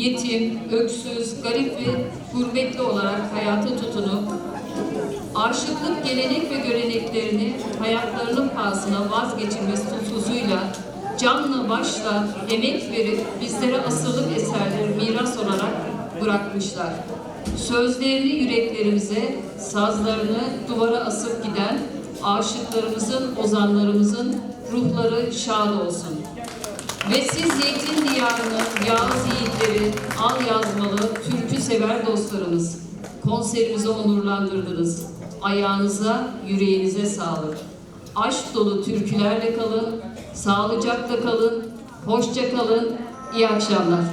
yetim, öksüz, garip ve gurbetli olarak hayata tutunup aşıklık gelenek ve göreneklerini hayatlarının pahasına vazgeçilmez tutkusuyla canla başla emek verip bizlere asırlık eserleri miras olarak bırakmışlar. Sözlerini yüreklerimize, sazlarını duvara asıp giden aşıklarımızın, ozanlarımızın ruhları şad olsun. Ve siz Zeytin Diyarı'nın Yağız Yiğitleri, Al Yazmalı, türkü sever dostlarımız, konserimizi onurlandırdınız. Ayağınıza, yüreğinize sağlık. Aşk dolu türkülerle kalın, sağlıcakla kalın, hoşça kalın, iyi akşamlar.